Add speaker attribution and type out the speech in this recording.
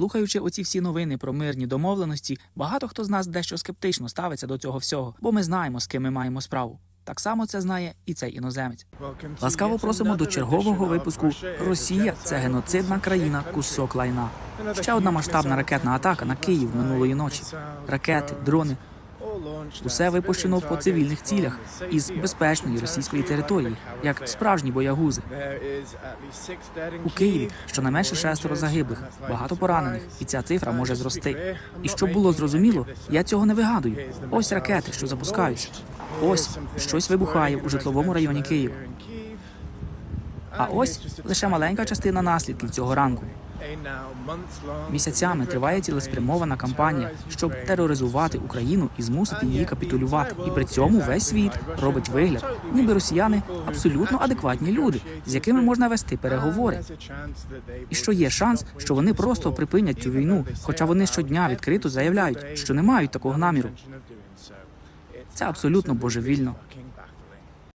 Speaker 1: Слухаючи оці всі новини про мирні домовленості, багато хто з нас дещо скептично ставиться до цього всього, бо ми знаємо, з ким ми маємо справу. Так само це знає і цей іноземець. Ласкаво просимо до чергового випуску Росія це геноцидна країна кусок лайна. Ще одна масштабна ракетна атака на Київ минулої ночі. Ракети, дрони усе випущено по цивільних цілях із безпечної російської території, як справжні боягузи. У Києві щонайменше шестеро загиблих, багато поранених, і ця цифра може зрости. І щоб було зрозуміло, я цього не вигадую. Ось ракети, що запускаються. Ось щось вибухає у житловому районі Києва. А ось лише маленька частина наслідків цього ранку. Місяцями триває цілеспрямована кампанія, щоб тероризувати Україну і змусити її капітулювати. І при цьому весь світ робить вигляд, ніби росіяни абсолютно адекватні люди, з якими можна вести переговори. І що є шанс, що вони просто припинять цю війну, хоча вони щодня відкрито заявляють, що не мають такого наміру. Це абсолютно божевільно.